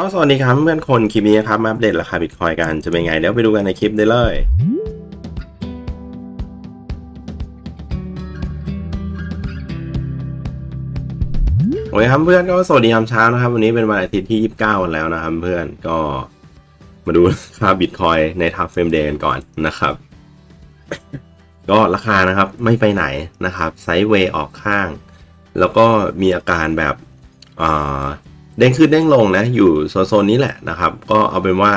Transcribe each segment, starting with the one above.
ก็สวัสดีครับเพื่อนคนคลิปนี้ครับมาอัปเดตราคาบิตคอยกันจะเป็นไง เดี๋ยวไปดูกันในคลิปได้เลยโอเคครับเพื่อนก็สวัสดียามเช้านะครับ วันนี้เป็นวันอาทิตย์ที่ 29 วันแล้วนะครับเพื่อนก็มาดูราคาบิตคอยในทับเฟรมเดย์กันก่อนนะครับ ก็ราคานะครับไม่ไปไหนนะครับไซด์เวย์ออกข้าง แล้วก็มีอาการแบบอ่า เด้งขึ้นเด้งลงนะ อยู่โซนนี้แหละนะครับ ก็เอาเป็นว่า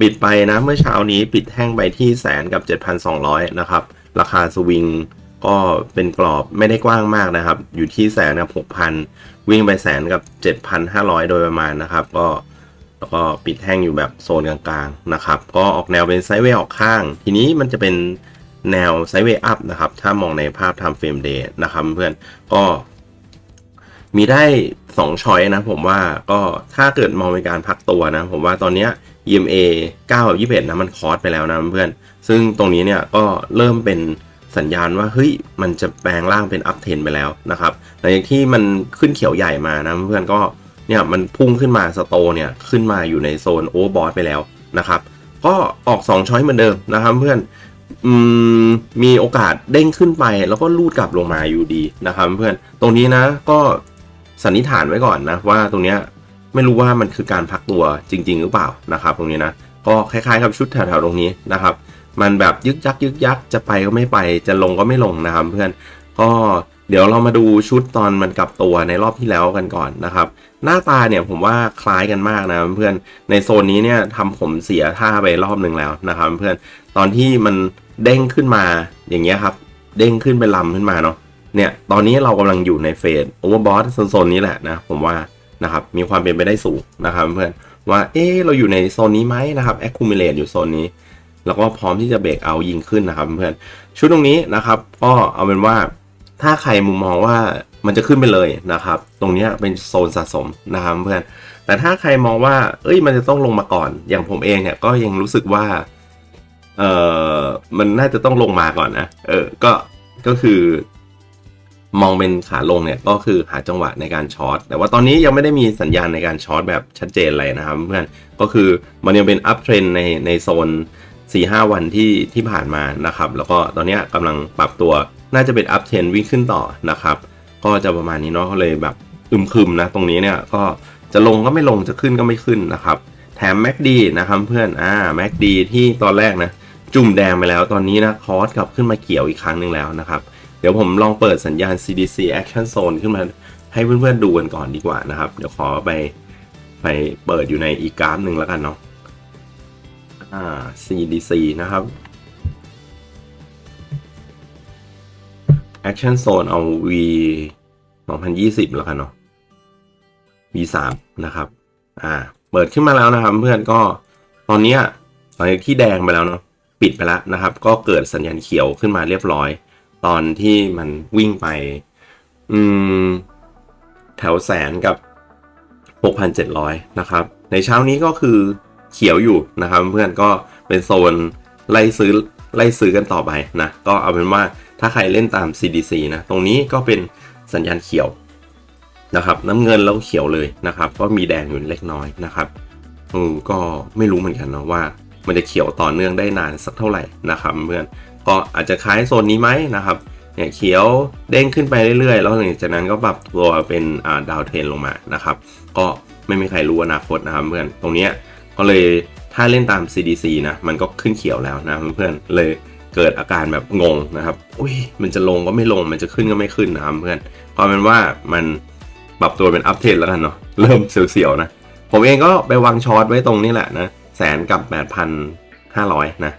ปิดไปนะเมื่อเช้านี้ปิดแท่งไปที่แสนกับ 7,200 นะครับ ราคาสวิงก็เป็นกรอบไม่ได้กว้างมากนะครับ อยู่ที่แสนกับ 6,000 วิ่งไปแสนกับ 7,500 โดยประมาณนะครับ ก็แล้วก็ปิดแท่งอยู่แบบโซนกลางๆนะครับ ก็ออกแนวเป็นไซด์เวย์ออกข้าง ทีนี้มันจะเป็นแนวไซด์เวย์อัพนะครับ ถ้ามองในภาพทำเฟรมเดย์นะครับเพื่อนก็มีได้ 2ช้อยนะผมว่าก็ถ้าเกิดมองเป็นการพักตัวนะ ผมว่าตอนเนี้ย EMA 9กับ21นะมันคอร์สไปแล้วนะเพื่อน ซึ่งตรงนี้เนี่ยก็เริ่มเป็นสัญญาณว่าเฮ้ยมันจะแปลงร่างเป็นอัพเทนไปแล้วนะครับหลังจากที่มันขึ้นเขียวใหญ่มานะเพื่อนก็เนี่ยมันพุ่งขึ้นมาสโตเนี่ยขึ้นมาอยู่ในโซนโอเวอร์บอทไปแล้วนะครับ ก็ออก 2 ช้อยเหมือนเดิมนะครับเพื่อนมมีโอกาสเด้งขึ้นไปแล้วก็ลูดกลับลงมาอยู่ดีนะครับเพื่อนตรงนี้นะก็ สันนิษฐานไว้ก่อนนะว่าตรงเนี้ยไม่รู้ว่ามันคือการพักตัวจริง ๆ หรือเปล่านะครับ ตรงนี้นะก็คล้ายๆกับชุดแถวๆตรงนี้นะครับ มันแบบยึกยักยึกยักจะไปก็ไม่ไปจะลงก็ไม่ลงนะครับเพื่อนก็เดี๋ยวเรามาดูชุดตอนมันกลับตัวในรอบที่แล้วกันก่อนนะครับ หน้าตาเนี่ยผมว่าคล้ายกันมากนะเพื่อนในโซนนี้เนี่ยทำผมเสียท่าไปรอบหนึ่งแล้วนะครับ เพื่อนตอนที่มันเด้งขึ้นมาอย่างเงี้ยครับ เด้งขึ้นไปลำขึ้นมาเนาะ เนี่ยตอนนี้เรากำลังอยู่ในเฟสโอเวอร์บอทโซนนี้แหละนะผมว่านะครับมีความเป็นไปได้สูงนะครับเพื่อนว่าเอ๊เราอยู่ในโซนนี้ไหมนะครับ accumulate อยู่โซนนี้ แล้วก็พร้อมที่จะเบรกเอายิงขึ้นนะครับเพื่อนชุดตรงนี้นะครับ ก็เอาเป็นว่าถ้าใครมุมมองว่ามันจะขึ้นไปเลยนะครับ ตรงนี้เป็นโซนสะสมนะครับเพื่อน แต่ถ้าใครมองว่า เอ้ย มันจะต้องลงมาก่อน อย่างผมเองเนี่ยก็ยังรู้สึกว่า เออมันน่าจะต้องลงมาก่อนนะ เออ ก็ ก็คือ มองเป็นขาลงเนี่ยก็คือหาจังหวะในการช็อตแต่ว่าตอนนี้ยังไม่ได้มีสัญญาณในการช็อตแบบชัดเจนเลยนะครับเพื่อนก็คือมันยังเป็นอัพเทรนในในโซน 4-5 วันที่ที่ผ่านมานะครับ แล้วก็ตอนนี้ยกำลังปรับตัวน่าจะเป็นอัพเทรนวิ่งขึ้นต่อนะครับ ก็จะประมาณนี้เนาะก็เลยแบบอึมครึมนะตรงนี้เนี่ยก็จะลงก็ไม่ลงจะขึ้นก็ไม่ขึ้นนะครับ แถม MACD นะครับเพื่อนอ่า MACD ที่ตอนแรกนะจุ่มแดงไปแล้วตอนนี้นะคอร์สกลับขึ้นมาเกี่ยวอีกครั้งหนึ่งแล้วนะครับ ดี๋ยวผมลองเปิดสัญญาณ CDC Action Zone ขึ้นมาให้เพื่อนๆดูกันก่อนดีกว่านะครับ เดี๋ยวขอไปไปเปิดอยู่ในอีกกราฟหนึ่งแล้วกันเนาะอ่า CDC นะครับ Action Zone เอา V 2020 แล้วกันเนาะ V 3นะครับ อ่า เปิดขึ้นมาแล้วนะครับ เพื่อนก็ตอนนี้ยหลังจากที่แดงไปแล้วเนาะปิดไปแล้วนะครับ ก็เกิดสัญญาณเขียวขึ้นมาเรียบร้อย ตอนที่มันวิ่งไป อืม แถวแสนกับ 6,700 นะครับ ในเช้านี้ก็คือเขียวอยู่นะครับ เพื่อนก็เป็นโซนไล่ซื้อไล่ซื้อกันต่อไปนะ ก็เอาเป็นว่าถ้าใครเล่นตาม CDC นะ ตรงนี้ก็เป็นสัญญาณเขียวนะครับ น้ำเงินแล้วเขียวเลยนะครับ ก็มีแดงอยู่เล็กน้อยนะครับอืมก็ไม่รู้เหมือนกันเนาะว่า มันจะเขียวต่อเนื่องได้นานสักเท่าไหร่นะครับเพื่อน ก็อาจจะคล้ายโซนนี้ไหมนะครับเนี่ยเขียวเด้งขึ้นไปเรื่อยๆ แล้วหลังจากนั้นก็ปรับตัวเป็นดาวเทรนลงมานะครับ ก็ไม่มีใครรู้อนาคตนะครับเพื่อนตรงเนี้ยก็เลยถ้าเล่นตาม CDC นะมันก็ขึ้นเขียวแล้วนะเพื่อนเลยเกิดอาการแบบงงนะครับอุ้ยมันจะลงก็ไม่ลงมันจะขึ้นก็ไม่ขึ้นนะครับเพื่อนก็เป็นว่ามันปรับตัวเป็นอัพเทรนแล้วกันเนาะเริ่มเสียวๆนะ ผมเองก็ไปวางช็อตไว้ตรงนี้แหละนะแสนกับ 8,500 นะ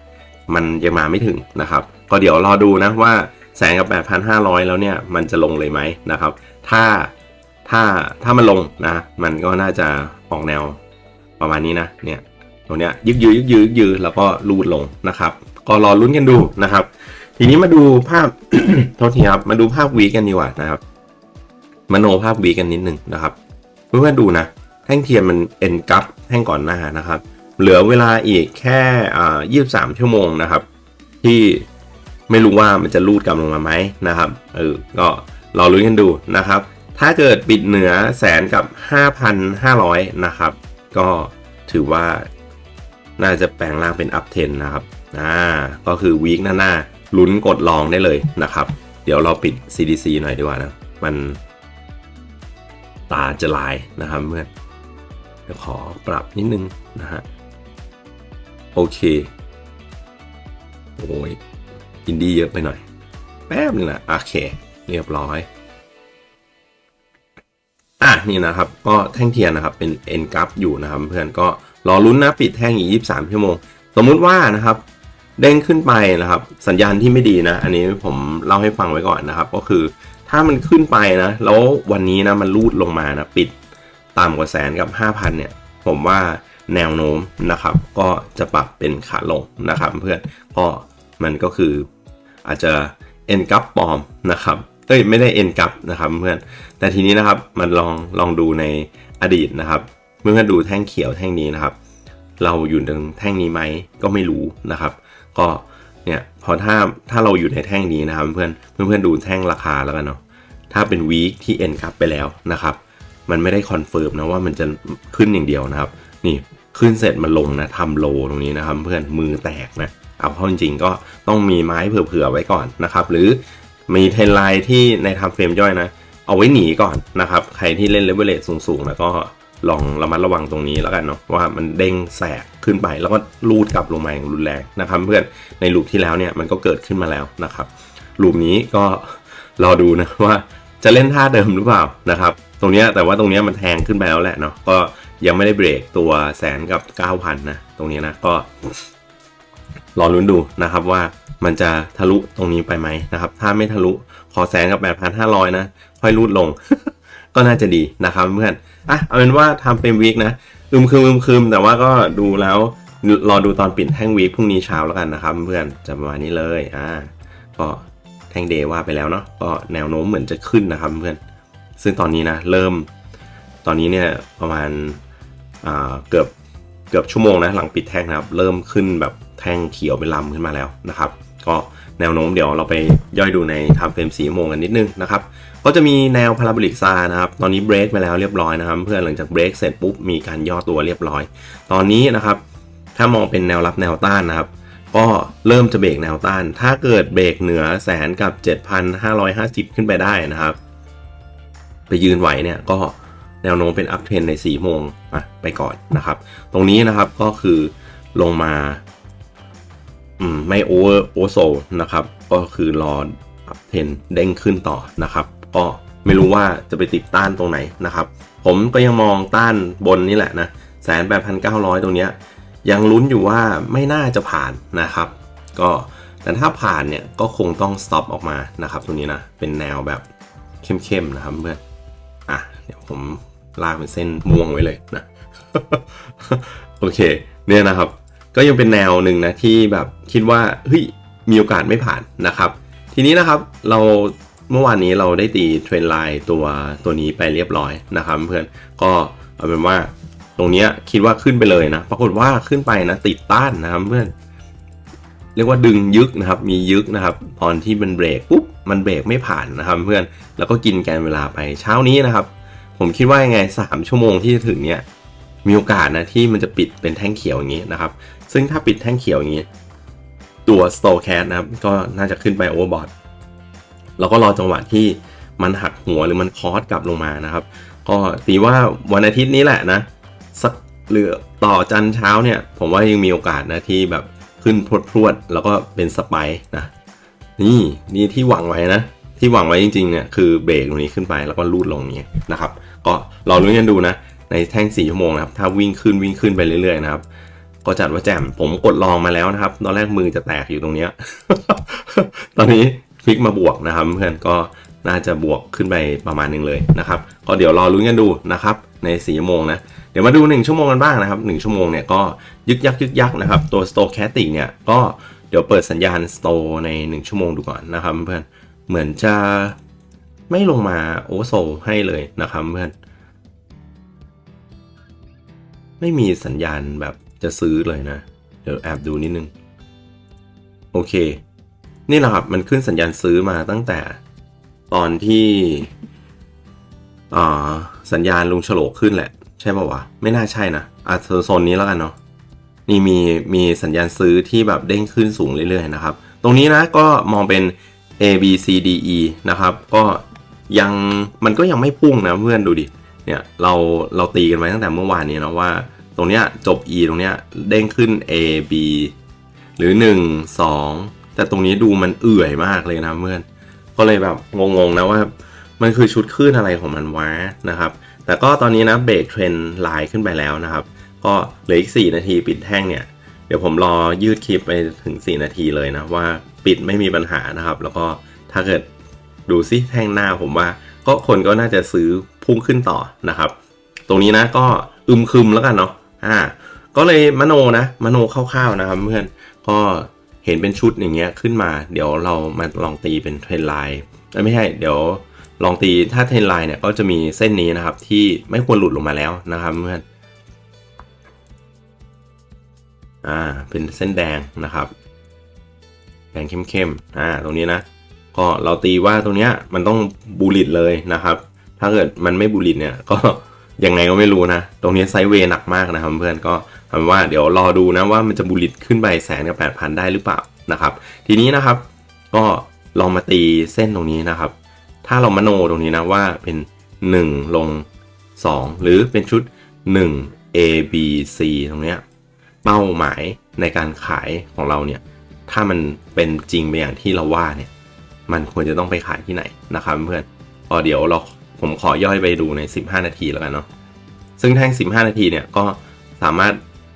มันยังมาไม่ถึงนะครับ ก็เดี๋ยวรอดูนะว่าแสนกับ 8,500 แล้วเนี่ยมันจะลงเลยไหมนะครับ ถ้าถ้าถ้ามันลงนะ มันก็น่าจะออกแนวประมาณนี้นะเนี่ยตรงเนี้ยยึกยือยึกยือยึกยือแล้วก็ลูดลงนะครับ ก็รอลุ้นกันดูนะครับ ทีนี้มาดูภาพโทษทีครับมาดูภาพวีกันดีกว่านะครับมโนภาพวีกันนิดหนึ่งนะครับเพื่อนๆดูนะแท่งเทียนมันเอ็นกับแท่งก่อนหน้านะครับ เหลือเวลาอีกแค่อ่า23ชั่วโมงนะครับ ที่ไม่รู้ว่ามันจะลูดกลับลงมาไหมนะครับเออก็รอลุ้นกันดูนะครับ ถ้าเกิดปิดเหนือแสนกับ 5,500 นะครับ ก็ถือว่าน่าจะแปลงร่างเป็นอัพเทนนะครับอ่าก็คือวีคหน้าๆลุ้นกดลองได้เลยนะครับ เดี๋ยวเราปิด CDC หน่อยดีกว่านะ มันตาจะลายนะครับเพื่อนเดี๋ยวขอปรับนิดนึงนะฮะ โอเค โอ้ยอินดี้เยอะไปหน่อย แป๊บนึงนะโอเค เรียบร้อยอะนี่นะครับ ก็แท่งเทียนนะครับ เป็นเอ็นกัฟอยู่นะครับ เพื่อนก็รอลุ้นนะปิดแท่งอีก 23 ชั่วโมง สมมุติว่านะครับเด้งขึ้นไปนะครับ สัญญาณที่ไม่ดีนะ อันนี้ผมเล่าให้ฟังไว้ก่อนนะครับ ก็คือถ้ามันขึ้นไปนะ แล้ววันนี้นะมันรูดลงมานะ ปิดต่ำกว่าแสนกับ 5,000 เนี่ย ผมว่า แนวโน้มนะครับ ก็จะปรับเป็นขาลงนะครับเพื่อนก็มันก็คืออาจจะเอ็นกัฟปลอมนะครับเอ้ยไม่ได้เอ็นกัฟนะครับเพื่อนแต่ทีนี้นะครับมันลองลองดูในอดีตนะครับ เมื่อดูแท่งเขียวแท่งนี้นะครับ เราอยู่ในแท่งนี้ไหมก็ไม่รู้นะครับ ก็เนี่ยพอถ้าถ้าเราอยู่ในแท่งนี้นะครับเพื่อนเพื่อนเพื่อนดูแท่งราคาแล้วกันเนาะถ้าเป็นวีคที่เอ็นคับไปแล้วนะครับ มันไม่ได้คอนเฟิร์มนะว่ามันจะขึ้นอย่างเดียวนะครับ นี่ ขึ้นเสร็จมันลงนะทำโลตรงนี้นะครับเพื่อนมือแตกนะเอาเข้าจริงๆก็ต้องมีไม้เผื่อๆไว้ก่อนนะครับหรือมีเทรนไลน์ที่ในทำเฟรมย่อยนะ เอาไว้หนีก่อนนะครับ ใครที่เล่นเลเวลเลทสูงๆ แล้วก็ลองระมัดระวังตรงนี้แล้วกันเนาะว่ามันเด้งแสกขึ้นไปแล้วก็ลูดกลับลงมาอย่างรุนแรงนะครับ เพื่อนในลูปที่แล้วเนี่ยมันก็เกิดขึ้นมาแล้วนะครับลูปนี้ก็รอดูนะว่าจะเล่นท่าเดิมหรือเปล่านะครับ ตรงนี้แต่ว่าตรงนี้มันแทงขึ้นไปแล้วแหละเนาะก็ ยังไม่ได้เบรกตัวแสนกับ 9,000 นะ ตรงนี้นะก็รอลุ้นดูนะครับว่ามันจะทะลุตรงนี้ไปไหมนะครับ ถ้าไม่ทะลุขอแสนกับ 8,500 นะ ค่อยรูดลง ก็น่าจะดีนะครับเพื่อนอะเอาเป็นว่าทำเป็นวีคนะอึมคืมอึมคืมแต่ว่าก็ดูแล้วรอดูตอนปิดแท่งวีคพรุ่งนี้เช้าแล้วกันนะครับเพื่อนจะประมาณนี้เลยอ่าก็แท่งเดย์ว่าไปแล้วเนาะก็แนวโน้มเหมือนจะขึ้นนะครับเพื่อนซึ่งตอนนี้นะเริ่มตอนนี้เนี่ยประมาณ เกือบเกือบชั่วโมงนะหลังปิดแท่งนะครับ เริ่มขึ้นแบบแท่งเขียวเป็นลำขึ้นมาแล้วนะครับ ก็แนวโน้มเดี๋ยวเราไปย่อยดูในทำเฟรมสีโมงกันนิดนึงนะครับ ก็จะมีแนวพาราโบลิกซานะครับ ตอนนี้เบรกไปแล้วเรียบร้อยนะครับ เพื่อนหลังจากเบรกเสร็จปุ๊บมีการย่อตัวเรียบร้อย ตอนนี้นะครับ ถ้ามองเป็นแนวรับแนวต้านนะครับ ก็เริ่มจะเบรกแนวต้าน ถ้าเกิดเบรกเหนือแสนกับ 7,550 ขึ้นไปได้นะครับ ไปยืนไหวเนี่ยก็ แนวโน้มเป็นอัพเทรนใน 4 โมงอะไปก่อนนะครับ ตรงนี้นะครับก็คือลงมาอืมไม่โอเวอร์โอโซนะครับ ก็คือรออัพเทรนเด้งขึ้นต่อนะครับ ก็ไม่รู้ว่าจะไปติดต้านตรงไหนนะครับ ผมก็ยังมองต้านบนนี่แหละนะแสนแปดพันเก้าร้อยตรงเนี้ยยังลุ้นอยู่ว่าไม่น่าจะผ่านนะครับ ก็แต่ถ้าผ่านเนี่ยก็คงต้องสต็อปออกมานะครับตรงนี้นะเป็นแนวแบบเข้มๆนะครับเพื่อนอะเดี๋ยวผม ลากเป็นเส้นม่วงไว้เลยนะโอเค เนี่ยนะครับ ก็ยังเป็นแนวหนึ่งนะที่แบบคิดว่าเฮ้ยมีโอกาสไม่ผ่านนะครับ ทีนี้นะครับเราเมื่อวานนี้เราได้ตีเทรนไลน์ตัวตัวนี้ไปเรียบร้อยนะครับเพื่อนก็เอาเป็นว่าตรงนี้คิดว่าขึ้นไปเลยนะ ปรากฏว่าขึ้นไปนะติดต้านนะครับเพื่อนเรียกว่าดึงยึกนะครับ มียึกนะครับ ตอนที่มันเบรกปุ๊บมันเบรกไม่ผ่านนะครับ เพื่อนแล้วก็กินแกนเวลาไปเช้านี้นะครับ ผมคิดว่ายังไง 3 ชั่วโมงที่จะถึงเนี้ยมีโอกาสนะที่มันจะปิดเป็นแท่งเขียวอย่างนี้นะครับ ซึ่งถ้าปิดแท่งเขียวอย่างนี้ ตัว s t o c a s นะครับก็น่าจะขึ้นไป overbought แล้วก็รอจังหวะที่มันหักหัวหรือมันคอสกลับลงมานะครับ ก็ตีว่าวันอาทิตย์นี้แหละนะสักหรือต่อจันเช้าเนี่ย ผมว่ายังมีโอกาสนะที่แบบขึ้นพรวดๆแล้วก็เป็นสไปค์นะ นี่นี่ที่หวังไว้นะ ที่หวังไว้จริงๆเนี่ยคือเบรกตรงนี้ขึ้นไปแล้วก็ลูดลงอย่างนี้นะครับ ก็รอลุ้นกันดูนะ ในแท่ง 4 ชั่วโมงนะครับ ถ้าวิ่งขึ้นวิ่งขึ้นไปเรื่อยๆนะครับ ก็จัดว่าแจ่มผมกดลองมาแล้วนะครับ ตอนแรกมือจะแตกอยู่ตรงเนี้ย ตอนนี้พลิกมาบวกนะครับเพื่อนก็น่าจะบวกขึ้นไปประมาณหนึงเลยนะครับ ก็เดี๋ยวรอลุ้นกันดูนะครับใน4ชั่วโมงนะ เดี๋ยวมาดู 1 ชั่วโมงกันบ้างนะครับ 1 ชั่วโมงเนี่ยก็ยึกยักยึกยักนะครับ ตัว s t o c a s t i c เนี่ยก็เดี๋ยวเปิดสัญญาณ Stow ใน 1 ชั่วโมงดูก่อนนะครับเพื่อน เหมือนจะ ไม่ลงมาโอโซให้เลยนะครับเพื่อน ไม่มีสัญญาณแบบจะซื้อเลยนะ เดี๋ยวแอบดูนิดนึง โอเค นี่แหละครับมันขึ้นสัญญาณซื้อมาตั้งแต่ตอนที่อสัญญาณลุงฉลกขึ้นแหละ ใช่ป่าวะ ไม่น่าใช่นะอะโซนนี้แล้วกันเนาะนี่มีมีสัญญาณซื้อที่แบบเด้งขึ้นสูงเรื่อยๆนะครับ ตรงนี้นะก็มองเป็น A B C D E นะครับ ก็ ยังมันก็ยังไม่พุ่งนะเพื่อนดูดิเนี่ยเราเราตีกันไว้ตั้งแต่เมื่อวานนี้นะว่า ตรงเนี้ยจบ E ตรงเนี้ยเด้งขึ้น A B หรือ 1 2 แต่ตรงนี้ดูมันเอื่อยมากเลยนะเพื่อน ก็เลยแบบงงๆนะว่ามันคือชุดขึ้นอะไรของมันวะนะครับ แต่ก็ตอนนี้นะเบรกเทรนไลน์ขึ้นไปแล้วนะครับ ก็เหลืออีก 4 นาทีปิดแท่งเนี่ย เดี๋ยวผมรอยืดคลิปไปถึง 4 นาทีเลยนะว่าปิดไม่มีปัญหานะครับ แล้วก็ถ้าเกิด ดูซิแท่งหน้าผมว่า ก็คนก็น่าจะซื้อพุ่งขึ้นต่อนะครับ ตรงนี้นะก็อึมครึมแล้วกันเนาะอ่าก็เลยมโนนะมโนคร่าวๆนะครับเพื่อนก็เห็นเป็นชุดอย่างเงี้ยขึ้นมา เดี๋ยวเรามาลองตีเป็นเทรนไลน์ไม่ใช่ เดี๋ยวลองตีถ้าเทรนไลน์เนี่ยก็จะมีเส้นนี้นะครับที่ไม่ควรหลุดลงมาแล้วนะครับเพื่อนอ่าเป็นเส้นแดงนะครับ แดงเข้มๆอ่าตรงนี้นะ ก็เราตีว่าตรงเนี้ยมันต้องบูลิตเลยนะครับ ถ้าเกิดมันไม่บูลิตเนี่ยก็ยังไงก็ไม่รู้นะ ตรงนี้ไซเวย์หนักมากนะครับเพื่อนก็ทำว่าเดี๋ยวรอดูนะว่ามันจะบูลิตขึ้นไปแสนกับแปดพันได้หรือเปล่านะครับ ทีนี้นะครับก็ลองมาตีเส้นตรงนี้นะครับ ถ้าเรามโนตรงนี้นะว่าเป็น 1 ลง 2 หรือเป็นชุด 1 A B C ตรงเนี้ยเป้าหมายในการขายของเราเนี่ยถ้ามันเป็นจริงไปอย่างที่เราว่าเนี่ย มันควรจะต้องไปขายที่ไหนนะครับเพื่อนก็เดี๋ยวเราผมขอย่อยไปดูใน 15 นาทีแล้วกันเนาะซึ่งแท่ง 15 นาทีเนี่ยก็สามารถ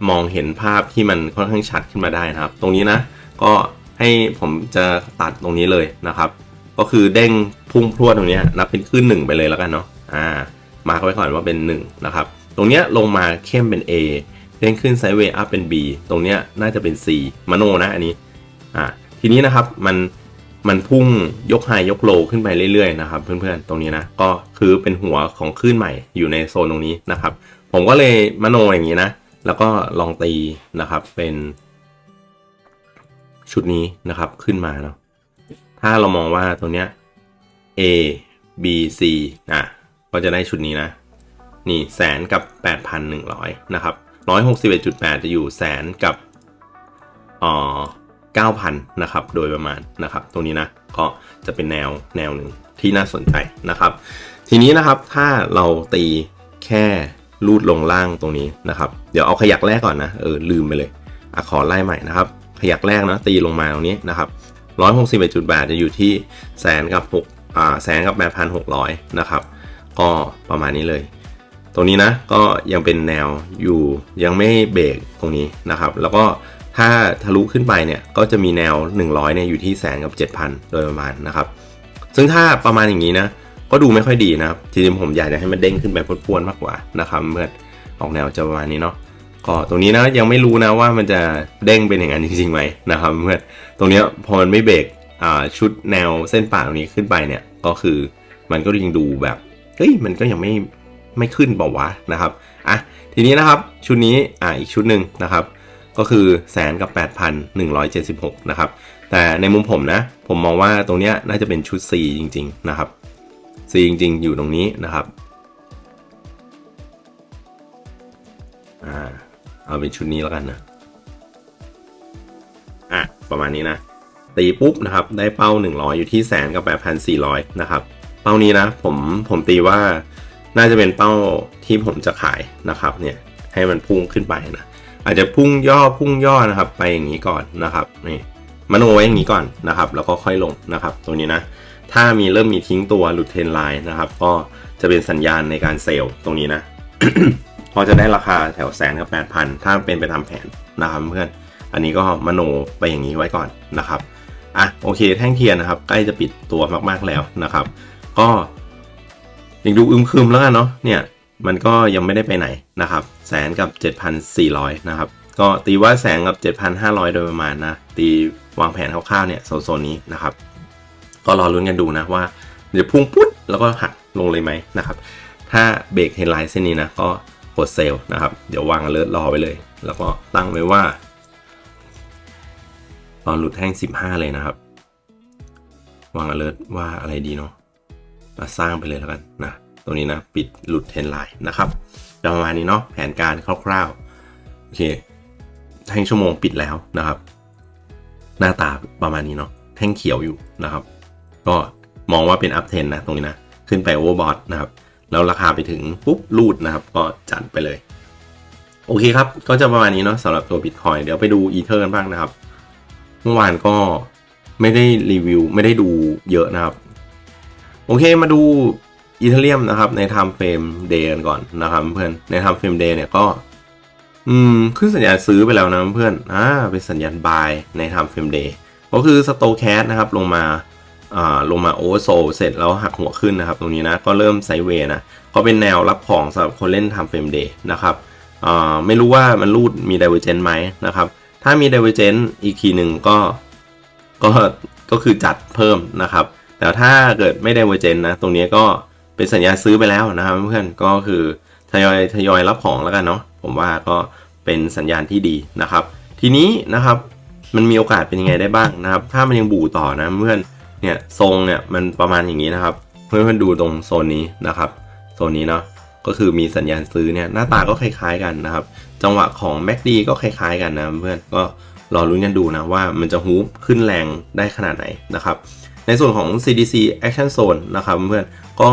มองเห็นภาพที่มันค่อนข้างชัดขึ้นมาได้นะครับ ตรงนี้นะก็ให้ผมจะตัดตรงนี้เลยนะครับ ก็คือเด้งพุ่งพรวดตรงนี้นับเป็นขึ้นหนึ่งไปเลยแล้วกันเนาะอ่ามาไว้ก่อนว่าเป็น 1 นะครับ ตรงเนี้ยลงมาเข้มเป็น A เด้งขึ้นไซด์เวย์อัพเป็น B ตรงเนี้ยน่าจะเป็น C มโนนะอันนี้อ่าทีนี้นะครับมัน มันพุ่งยกไฮยกโลขึ้นไปเรื่อยๆนะครับเพื่อนๆตรงนี้นะก็คือเป็นหัวของคลื่นใหม่อยู่ในโซนตรงนี้นะครับ ผมก็เลยมโนอย่างนี้นะ แล้วก็ลองตีนะครับเป็น ชุดนี้นะครับขึ้นมาเนาะถ้าเรามองว่าตรงเนี้ย A B C อะก็จะได้ชุดนี้นะ นี่แสนกับ 8,100 นะครับ 161.8 จะอยู่แสนกับอ่อ 9,000 นะครับ โดยประมาณนะครับ ตรงนี้นะ ก็จะเป็นแนวแนวหนึ่งที่น่าสนใจนะครับ ทีนี้นะครับ ถ้าเราตีแค่ลูดลงล่างตรงนี้นะครับ เดี๋ยวเอาขยักแรกก่อนนะ เออ ลืมไปเลยอะขอไล่ใหม่นะครับ ขยักแรกนะ ตีลงมาตรงนี้นะครับ161.8จะอยู่ที่แสนกับ6อ่าแสนกับ8,600นะครับ ก็ประมาณนี้เลย ตรงนี้นะ ก็ยังเป็นแนวอยู่ยังไม่เบรกตรงนี้นะครับ แล้วก็ ถ้าทะลุขึ้นไปเนี่ยก็จะมีแนว 100เนี่ยอยู่ที่แสนกับ 7,000 โดยประมาณนะครับ ซึ่งถ้าประมาณอย่างนี้นะก็ดูไม่ค่อยดีนะครับทีนี้ผมอยากจะให้มันเด้งขึ้นไปพวนๆมากกว่านะครับเมื่อออกแนวจะประมาณนี้เนาะก็ตรงนี้นะยังไม่รู้นะว่ามันจะเด้งเป็นอย่างนั้นจริงๆไหมนะครับเมื่อตรงนี้พอมันไม่เบรกชุดแนวเส้นป่าตรงนี้ขึ้นไปเนี่ยก็คือมันก็ยังดูแบบเฮ้ยมันก็ยังไม่ไม่ขึ้นบอกว่าวะนะครับอะทีนี้นะครับชุดนี้อ่าอีกชุดหนึ่งนะครับ ก็คือแสนกับ 8,176 นะครับ แต่ในมุมผมนะ ผมมองว่าตรงเนี้ยน่าจะเป็นชุด C จริง ๆ นะครับ C จริง ๆ อยู่ตรงนี้นะครับอ่าเอาเป็นชุดนี้แล้วกันนะอะประมาณนี้นะ ตีปุ๊บนะครับ ได้เป้า 100 อยู่ที่แสนกับ 8,400 นะครับ เป้านี้นะ ผมผมตีว่าน่าจะเป็นเป้าที่ผมจะขายนะครับเนี่ยให้มันพุ่งขึ้นไปนะ อาจจะพุ่งย่อพุ่งย่อนะครับไปอย่างนี้ก่อนนะครับนี่มโนไว้อย่างนี้ก่อนนะครับ แล้วก็ค่อยลงนะครับตรงนี้นะ ถ้ามีเริ่มมีทิ้งตัวหลุดเทรนไลน์นะครับ ก็จะเป็นสัญญาณในการเซลล์ตรงนี้นะพอจะได้ราคาแถวแสนกับแปดพันถ้าเป็นไปตาแผนนะครับเพื่อน อันนี้ก็มโนไปอย่างนี้ไว้ก่อนนะครับอะโอเคแท่งเทียนนะครับ ใกล้จะปิดตัวมากๆแล้วนะครับ ก็ยังดูอึมครึมแล้วกันเนาะเนี่ย มันก็ยังไม่ได้ไปไหนนะครับแสนกับ 7,400 นะครับ ก็ตีว่าแสนกับ 7,500 โดยประมาณนะ ตีวางแผนคร่าวๆเนี่ยโซนนี้นะครับ ก็รอลุ้นกันดูนะว่าจะพุ่งปุ๊บแล้วก็หักลงเลยไหมนะครับ ถ้าเบรกเฮดไลน์เส้นนี้นะก็กดเซลล์นะครับ เดี๋ยววางเลิศรอไว้เลย แล้วก็ตั้งไว้ว่า ตอนหลุดแท่ง 15 เลยนะครับ วางเลิศว่าอะไรดีเนาะมาสร้างไปเลยแล้วกันนะ รงนี้นะปิดหลุดเทนไลน์นะครับประมาณนี้เนาะแผนการคร่าวๆโอเคแท่งชั่วโมงปิดแล้วนะครับ หน้าตาประมาณนี้เนาะแท่งเขียวอยู่นะครับ ก็มองว่าเป็นอัพเทนนะตรงนี้นะ ขึ้นไปโอเวอร์บอทนะครับ แล้วราคาไปถึงปุ๊บรูดนะครับ ก็จัดไปเลย โอเคครับ ก็จะประมาณนี้เนาะสำหรับตัว Bitcoin เดี๋ยวไปดูอีเทอร์กันบ้างนะครับ เมื่อวานก็ไม่ได้รีวิว ไม่ได้ดูเยอะนะครับ โอเคมาดู อีเทเรียมนะครับใน Time Frame Day กันก่อนนะครับเพื่อนใน Time Frame Day เนี่ยก็ อืมขึ้นสัญญาณซื้อไปแล้วนะเพื่อนอ่าเป็นสัญญาณ buy ใน Time Frame Day ก็คือ s t o c a s นะครับลงมาอ่าลงมาโอเวอร์โซเสร็จแล้วหักหัวขึ้นนะครับ ตรงนี้นะก็เริ่มไซเวย์นะก็เป็นแนวรับของสำหรับคนเล่น Time Frame Day นะครับอ่าไม่รู้ว่ามันรูดมี Divergent ไหมนะครับถ้ามี Divergent อีกทีหนึ่งก็ก็ก็คือจัดเพิ่มนะครับ แต่ถ้าเกิดไม่ได้เวอร์เจนนะ ตรงนี้ก็ เป็นสัญญาณซื้อไปแล้วนะครับเพื่อนก็คือทยอยทยอยรับของแล้วกันเนาะผมว่าก็เป็นสัญญาณที่ดีนะครับ ทีนี้นะครับมันมีโอกาสเป็นยังไงได้บ้างนะครับ ถ้ามันยังบู่ต่อนะเพื่อนเนี่ยทรงเนี่ยมันประมาณอย่างนี้นะครับ เพื่อนเพื่อนดูตรงโซนนี้นะครับโซนนี้เนาะก็คือมีสัญญาณซื้อเนี่ยหน้าตาก็คล้ายๆกันนะครับ จังหวะของ MACD ก็คล้ายๆกันนะเพื่อนก็รอรุ้นกันดูนะว่ามันจะฮูปขึ้นแรงได้ขนาดไหนนะครับ ในส่วนของ CDC Action Zone นะครับเพื่อนก็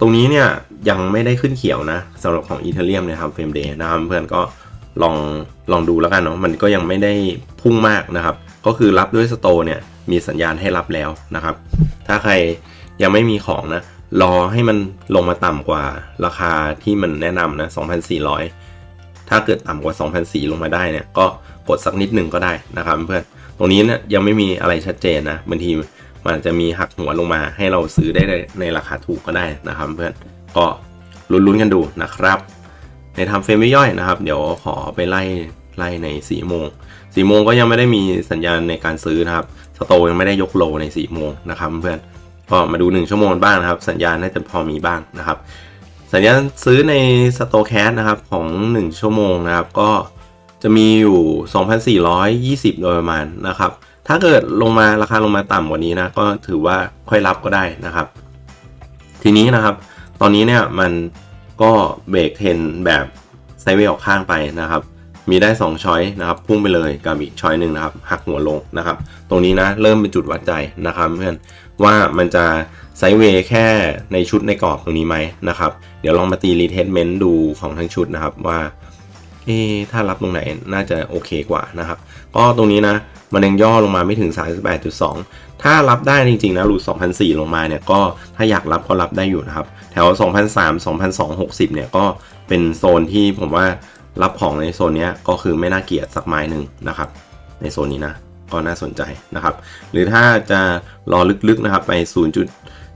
ตรงนี้เนี่ยยังไม่ได้ขึ้นเขียวนะสำหรับของ Ethereum นะครับเฟรมเดย์นะครับเพื่อนก็ลองลองดูแล้วกันเนาะมันก็ยังไม่ได้พุ่งมากนะครับ ก็คือรับด้วยสโตเนี่ยมีสัญญาณให้รับแล้วนะครับ ถ้าใครยังไม่มีของนะ รอให้มันลงมาต่ำกว่าราคาที่มันแนะนำนะ2,400 ถ้าเกิดต่ำกว่า 2,400 ลงมาได้เนี่ย ก็กดสักนิดหนึ่งก็ได้นะครับเพื่อน ตรงนี้นี่ยยังไม่มีอะไรชัดเจนนะบางทีมันจะมีหักหัวลงมาให้เราซื้อได้ในราคาถูกก็ได้นะครับเพื่อนก็ลุ้นๆกันดูนะครับ ในทำเฟรมย่อยนะครับ เดี๋ยวขอไปไล่ไล่ใน4ี่โมงสี่โมงก็ยังไม่ได้มีสัญญาณในการซื้อนะครับสโตยังไม่ได้ยกโลใน4ี่โมงนะครับเพื่อนก็มาดู 1 ชั่วโมงบ้างนะครับ สัญญาณน่าจะพอมีบ้างนะครับ สัญญาณซื้อในสโตแคสนะครับของ 1 ชั่วโมงนะครับก็ จะมีอยู่ 2,420 โดยประมาณนะครับ ถ้าเกิดลงมาราคาลงมาต่ำกว่านี้นะ ก็ถือว่าค่อยรับก็ได้นะครับ ทีนี้นะครับ ตอนนี้เนี่ยมันก็เบรกเทนแบบไซเวออกข้างไปนะครับ มีได้2ช้อยนะครับ พุ่งไปเลยกับอีกช้อยหนึ่งนะครับ หักหัวลงนะครับ ตรงนี้นะเริ่มเป็นจุดวัดใจนะครับเพื่อนว่ามันจะไซเวย์แค่ในชุดในกรอบตรงนี้ไหมนะครับ เดี๋ยวลองมาตีรีเทสเมนต์ดูของทั้งชุดนะครับว่า เอ๊ถ้ารับตรงไหนน่าจะโอเคกว่านะครับ ก็ตรงนี้นะมันยังย่อลงมาไม่ถึง 38.2 ถ้ารับได้จริงๆนะหลุด2,004 ลงมาเนี่ยก็ถ้าอยากรับก็รับได้อยู่นะครับ แถว 2,003 2,260 เนี่ยก็เป็นโซนที่ผมว่ารับของในโซนนี้ก็คือไม่น่าเกลียดสักไม้หนึ่งนะครับ ในโซนนี้นะก็น่าสนใจนะครับ หรือถ้าจะรอลึกๆนะครับไป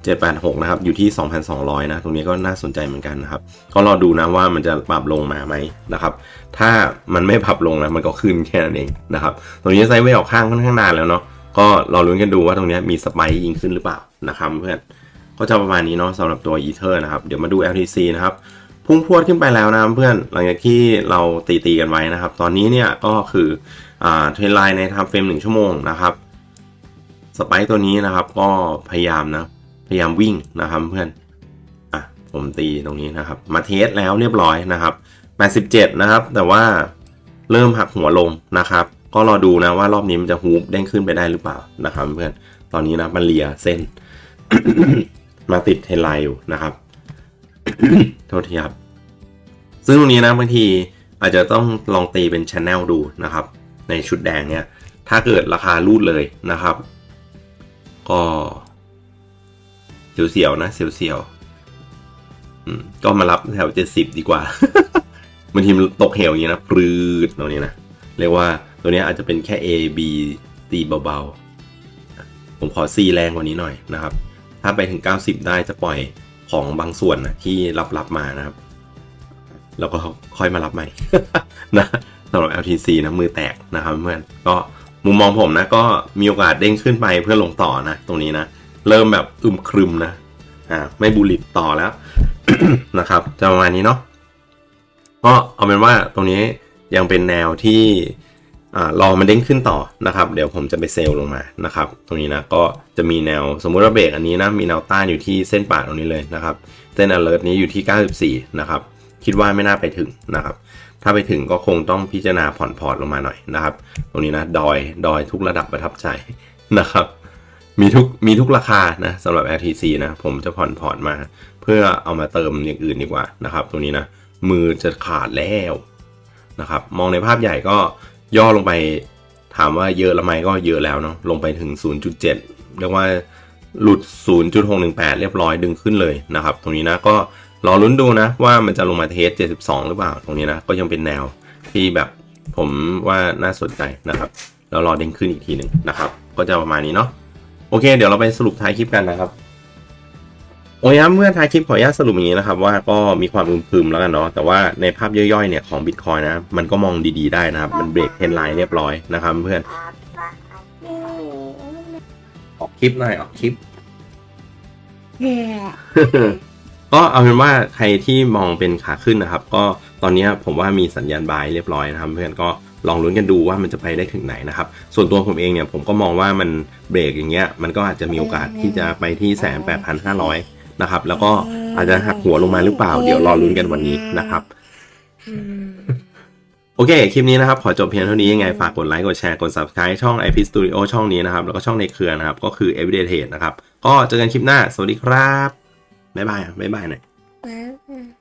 786 นะครับ อยู่ที่ 2,200 นะ ตรงนี้ก็น่าสนใจเหมือนกันนะครับ ก็รอดูนะว่ามันจะปรับลงมาไหมนะครับ ถ้ามันไม่ปรับลงนะมันก็ขึ้นแค่นั้นเองนะครับ ตรงนี้ไซด์เวย์ออกข้างค่อนข้างนานแล้วเนาะ ก็รอลุ้นกันดูว่าตรงนี้มีสไปค์ยิงขึ้นหรือเปล่านะครับเพื่อน ก็จะประมาณนี้เนาะสำหรับตัว Ether นะครับ เดี๋ยวมาดู LTC นะครับ พุ่งพวดขึ้นไปแล้วนะเพื่อน หลังจากที่เราตีตีกันไว้นะครับ ตอนนี้เนี่ยก็คืออ่าเทรนไลน์ในทำเฟรมหนึ่งชั่วโมงนะครับ สไปค์ตัวนี้นะครับก็พยายามนะ พยายามวิ่งนะครับเพื่อนอะผมตีตรงนี้นะครับ มาเทสแล้วเรียบร้อยนะครับ 87 นะครับ แต่ว่าเริ่มหักหัวลงนะครับ ก็รอดูนะว่ารอบนี้มันจะฮูปเด้งขึ้นไปได้หรือเปล่านะครับ เพื่อนตอนนี้นะมันเลียเส้น มาติดเทรนไลน์อยู่นะครับโทษทีครับซึ่งตรงนี้นะบางทีอาจจะต้องลองตีเป็นชแนลดูนะครับ ในชุดแดงเนี่ย ถ้าเกิดราคารูดเลยนะครับ ก็ เสียวๆนะเสียวๆก็มารับแถวเจ็ดสิบดีกว่าบางทีมตกเหวอย่างนี้นะปลืดตรงนี้นะเรียกว่าตัวนี้อาจจะเป็นแค่ A B ตีเบาๆ ผมขอ C แรงกว่านี้หน่อยนะครับ ถ้าไปถึง 90 ได้จะปล่อยของบางส่วนนะที่รับรับมานะครับ แล้วก็ค่อยมารับใหม่นะสำหรับ LTC นะมือแตกนะครับเพื่อนก็มุมมองผมนะก็มีโอกาสเด้งขึ้นไปเพื่อลงต่อนะ ตรงนี้นะ เริ่มแบบอึมครึมนะ อ่า ไม่บูลลิตต่อแล้วนะครับ จะประมาณนี้เนาะก็เอาเป็นว่าตรงนี้ยังเป็นแนวที่อ่ารอมันเด้งขึ้นต่อนะครับ เดี๋ยวผมจะไปเซลล์ลงมานะครับ ตรงนี้นะก็จะมีแนวสมมุติว่าเบรกอันนี้นะมีแนวต้านอยู่ที่เส้นป่าตรงนี้เลยนะครับ เส้น alert นี้อยู่ที่ 94 นะครับ คิดว่าไม่น่าไปถึงนะครับ ถ้าไปถึงก็คงต้องพิจารณาผ่อนพอร์ตลงมาหน่อยนะครับ ตรงนี้นะดอยดอยทุกระดับประทับใจนะครับ มีทุกมีทุกราคานะสำหรับ LTC นะผมจะผ่อนพอร์ตมา เพื่อเอามาเติมอย่างอื่นดีกว่านะครับตรงนี้นะมือจะขาดแล้วนะครับ มองในภาพใหญ่ก็ย่อลงไปถามว่าเยอะละไหมก็เยอะแล้วเนาะลงไปถึง 0.7 เรียกว่าหลุด 0.618 เรียบร้อยดึงขึ้นเลยนะครับ ตรงนี้นะก็รอลุ้นดูนะว่ามันจะลงมาเทส 72 หรือเปล่า ตรงนี้นะก็ยังเป็นแนวที่แบบผมว่าน่าสนใจนะครับ แล้วรอเด้งขึ้นอีกทีหนึ่งนะครับ ก็จะประมาณนี้เนาะ โอเค เดี๋ยวเราไปสรุปท้ายคลิปกันนะครับโอ้ยครับเมื่อท้ายคลิปขออนุญาตสรุปอย่างนี้นะครับ ว่าก็มีความอึมครึมแล้วกันเนาะแต่ว่าในภาพย่อยๆเนี่ยของบิตคอยนะ มันก็มองดีๆได้นะครับ มันเบรกเทรนไลน์เรียบร้อยนะครับเพื่อนออกคลิปหน่อยออกคลิปก็เอาเป็นว่าใครที่มองเป็นขาขึ้นนะครับ ก็ตอนนี้ผมว่ามีสัญญาณบายเรียบร้อยนะครับ เพื่อนก็ ลองลุ้นกันดูว่ามันจะไปได้ถึงไหนนะครับ ส่วนตัวผมเองเนี่ยผมก็มองว่ามันเบรกอย่างเงี้ยมันก็อาจจะมีโอกาสที่จะไปที่แสนแปดพันห้าร้อยนะครับ แล้วก็อาจจะหักหัวลงมาหรือเปล่า เดี๋ยวรอลุ้นกันวันนี้นะครับโอเค คลิปนี้นะครับ ขอจบเพียงเท่านี้ยังไง ฝากกดไลค์ กดแชร์ กด subscribe ช่อง IP Studio ช่องนี้นะครับ แล้วก็ช่องในเครือนะครับ ก็คือ Everyday Trade นะครับ ก็เจอกันคลิปหน้า สวัสดีครับ บ๊ายบายอะบ๊ายบายหน่อย Bye.